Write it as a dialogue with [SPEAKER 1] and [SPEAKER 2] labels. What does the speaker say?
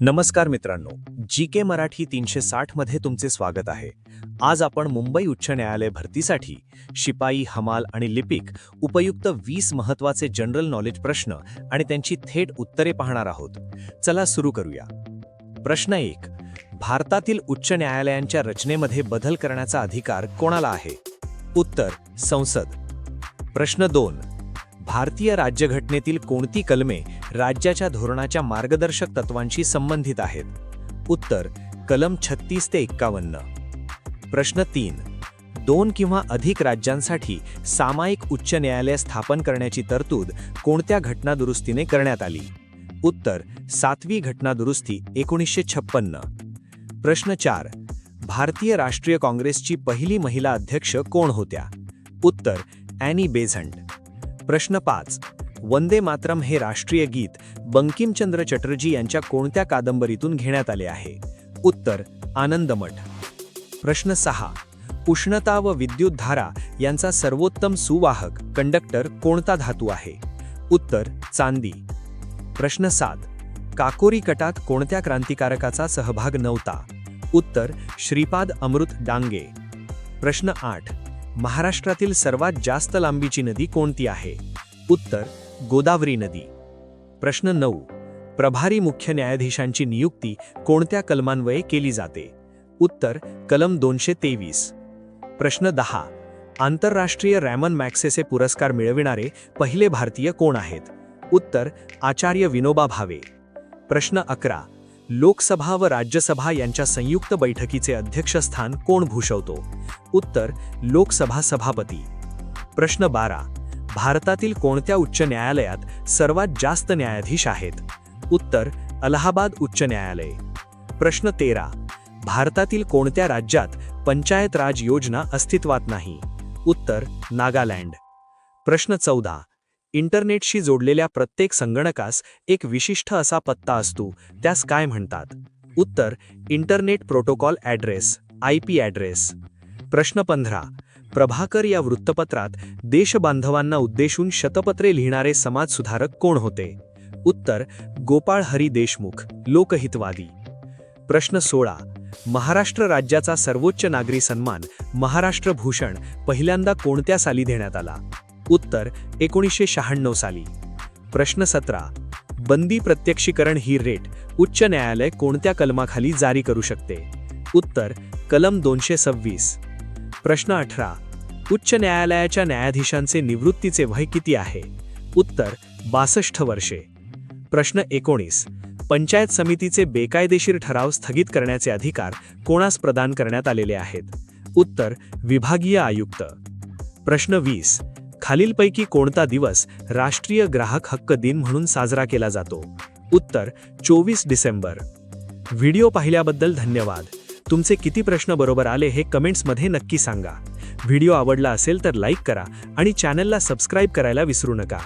[SPEAKER 1] नमस्कार मित्रांनो जी के मराठी तीनशे साठमध्ये तुमचे स्वागत आहे. आज आपण मुंबई उच्च न्यायालय भरतीसाठी शिपाई हमाल आणि लिपिक उपयुक्त वीस महत्त्वाचे जनरल नॉलेज प्रश्न आणि त्यांची थेट उत्तरे पाहणार आहोत. चला सुरू करूया. प्रश्न एक भारतातील उच्च न्यायालयांच्या रचनेमध्ये बदल करण्याचा अधिकार कोणाला आहे? उत्तर संसद. प्रश्न दोन भारतीय राज्यघटनेतील कोणती कलमे राज्याच्या धोरणाच्या मार्गदर्शक तत्वांशी संबंधित आहेत? उत्तर कलम छत्तीस ते एक्कावन्न. प्रश्न तीन. दोन किंवा अधिक राज्यांसाठी सामायिक उच्च न्यायालय स्थापन करण्याची तरतूद कोणत्या घटनादुरुस्तीने करण्यात आली? उत्तर सातवी घटनादुरुस्ती एकोणीसशे छप्पन्न. प्रश्न चार. भारतीय राष्ट्रीय काँग्रेसची पहिली महिला अध्यक्ष कोण होत्या? उत्तर ॲनी बेझंट. प्रश्न पाच. वंदे मातरम हे राष्ट्रीय गीत बंकिमचंद्र चटर्जी यांच्या कोणत्या कादंबरीतून घेण्यात आले आहे? उत्तर आनंदमठ. प्रश्न सहा. उष्णता व विद्युत धारा यांचा सर्वोत्तम सुवाहक कंडक्टर कोणता धातू आहे? उत्तर चांदी. प्रश्न सात. काकोरी कटात कोणत्या क्रांतिकारकाचा सहभाग नव्हता? उत्तर श्रीपाद अमृत डांगे. प्रश्न आठ. महाराष्ट्रातील सर्वात जास्त लांबीची नदी कोणती आहे? उत्तर गोदावरी नदी. प्रश्न नऊ. प्रभारी मुख्य न्यायाधीशांची नियुक्ती कोणत्या कलमान्वये केली जाते? उत्तर कलम दोनशे तेवीस. प्रश्न दहा. आंतरराष्ट्रीय रॅमन मॅक्सेसे पुरस्कार मिळविणारे पहिले भारतीय कोण आहेत? उत्तर आचार्य विनोबा भावे. प्रश्न अकरा. लोकसभा व राज्यसभा यांच्या संयुक्त बैठकीचे अध्यक्षस्थान कोण भूषवतो? उत्तर लोकसभा सभापती. प्रश्न बारा. भारतातील कोणत्या उच्च न्यायालयात सर्वात जास्त न्यायाधीश आहेत? उत्तर अलाहाबाद उच्च न्यायालय. प्रश्न तेरा. भारतातील कोणत्या राज्यात पंचायत राज योजना अस्तित्वात नाही? उत्तर नागालँड. प्रश्न चौदा. इंटरनेटशी जोडलेल्या प्रत्येक संगणकास एक विशिष्ट असा पत्ता असतो त्यास काय म्हणतात? उत्तर internet protocol address I P address. प्रश्न पंधरा. प्रभाकर या वृत्तपत्रात देशबांधवांना उद्देशून शतपत्रे लिहिणारे समाजसुधारक कोण होते? उत्तर गोपाळ हरी देशमुख लोकहितवादी. प्रश्न सोळा. महाराष्ट्र राज्याचा सर्वोच्च नागरी सन्मान महाराष्ट्र भूषण पहिल्यांदा कोणत्या साली देण्यात आला? उत्तर एकोणीसशे शहाण्णव साली. प्रश्न सतरा. बंदी प्रत्यक्षीकरण ही रेट उच्च न्यायालय कोणत्या कलमाखाली जारी करू शकते? उत्तर कलम दोनशे सव्वीस. प्रश्न अठरा. उच्च न्यायालयाच्या न्यायाधीशांचे निवृत्तीचे वय किती आहे? उत्तर बासष्ट वर्षे. प्रश्न एकोणीस. पंचायत समितीचे बेकायदेशीर ठराव स्थगित करण्याचे अधिकार कोणास प्रदान करण्यात आलेले आहेत? उत्तर विभागीय आयुक्त. प्रश्न वीस. खालीलपैकी कोणता दिवस राष्ट्रीय ग्राहक हक्क दिन म्हणून साजरा केला जातो? उत्तर चोवीस डिसेंबर. व्हिडिओ पाहिल्याबद्दल धन्यवाद. तुमचे किती प्रश्न बरोबर आले हे कमेंट्समध्ये नक्की सांगा. व्हिडिओ आवडला असेल तर लाईक करा आणि चॅनलला सबस्क्राईब करायला विसरू नका.